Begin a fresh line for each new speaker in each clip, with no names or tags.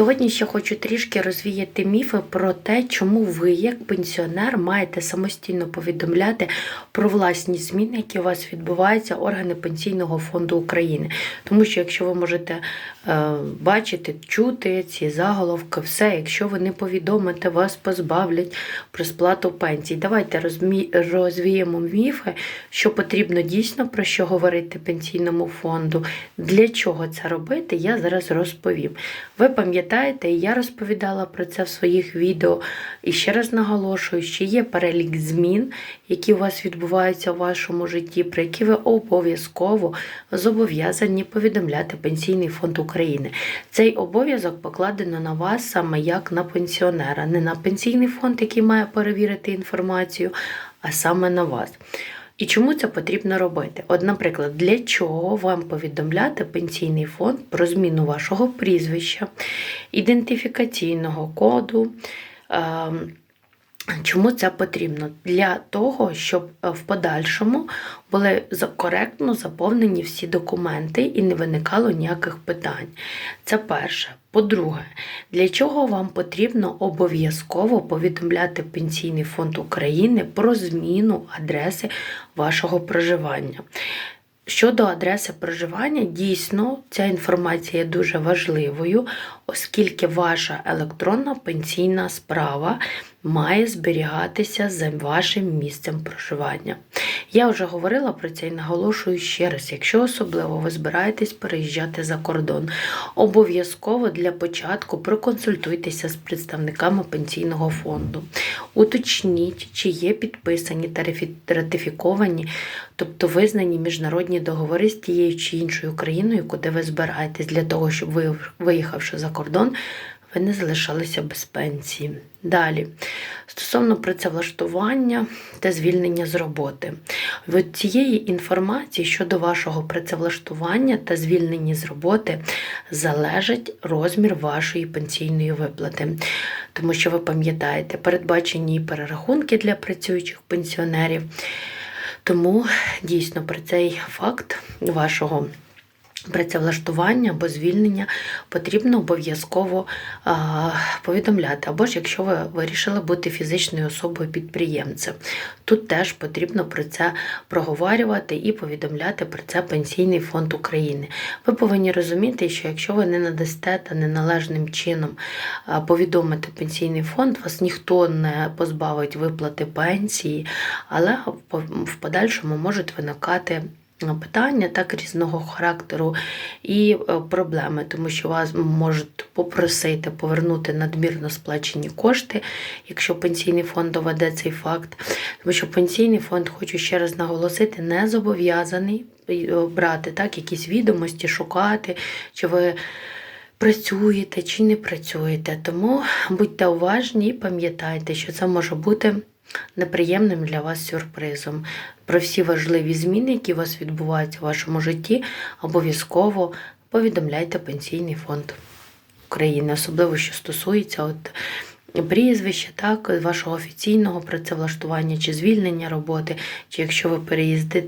Сьогодні ще хочу трішки розвіяти міфи про те, чому ви, як пенсіонер, маєте самостійно повідомляти про власні зміни, які у вас відбуваються органи Пенсійного фонду України. Тому що якщо ви можете е, бачити, чути ці заголовки, все, якщо ви не повідомите, вас позбавлять про сплату пенсій. Давайте розмі... розвіємо міфи, що потрібно дійсно про що говорити пенсійному фонду. Для чого це робити, я зараз розповім. Ви пам'ятаєте, і я розповідала про це в своїх відео. І ще раз наголошую, що є перелік змін, які у вас відбуваються в вашому житті, про які ви обов'язково зобов'язані повідомляти Пенсійний фонд України. Цей обов'язок покладено на вас саме як на пенсіонера, не на пенсійний фонд, який має перевірити інформацію, а саме на вас. І чому це потрібно робити? От, наприклад, для чого вам повідомляти пенсійний фонд про зміну вашого прізвища, ідентифікаційного коду? Чому це потрібно? Для того, щоб е, в подальшому були коректно заповнені всі документи і не виникало ніяких питань. Це перше. По-друге, для чого вам потрібно обов'язково повідомляти Пенсійний фонд України про зміну адреси вашого проживання? Щодо адреси проживання, дійсно ця інформація є дуже важливою, оскільки ваша електронна пенсійна справа має зберігатися за вашим місцем проживання. Я вже говорила про це і наголошую ще раз, якщо особливо ви збираєтесь переїжджати за кордон, обов'язково для початку проконсультуйтеся з представниками пенсійного фонду. Уточніть, чи є підписані та ратифіковані, тобто визнані міжнародні договори з тією чи іншою країною, куди ви збираєтесь, для того, щоб ви, виїхавши за кордон, ви не залишалися без пенсії. Далі, стосовно працевлаштування та звільнення з роботи. Від цієї інформації щодо вашого працевлаштування та звільнення з роботи залежить розмір вашої пенсійної виплати. Тому що ви пам'ятаєте, передбачені перерахунки для працюючих пенсіонерів. Тому дійсно про цей факт вашого працевлаштування або звільнення потрібно обов'язково повідомляти. Або ж якщо ви вирішили бути фізичною особою підприємцем, тут теж потрібно про це проговорювати і повідомляти про це Пенсійний фонд України. Ви повинні розуміти, що якщо ви не надасте та неналежним чином повідомити пенсійний фонд, вас ніхто не позбавить виплати пенсії, але в подальшому можуть виникати питання так різного характеру і е, проблеми, тому що вас можуть попросити повернути надмірно сплачені кошти, якщо пенсійний фонд доведе цей факт. Тому що пенсійний фонд, хочу ще раз наголосити, не зобов'язаний е, брати так, якісь відомості, шукати, чи ви. Працюєте чи не працюєте, тому будьте уважні і пам'ятайте, що це може бути неприємним для вас сюрпризом. Про всі важливі зміни, які у вас відбуваються в вашому житті, обов'язково повідомляйте Пенсійний фонд України, особливо що стосується от прізвища, так, вашого офіційного працевлаштування чи звільнення роботи, чи якщо ви переїзди,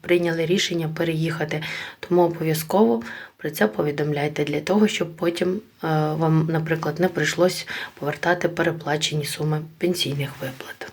прийняли рішення переїхати, тому обов'язково про це повідомляйте для того, щоб потім е, вам, наприклад, не прийшлось повертати переплачені суми пенсійних виплат.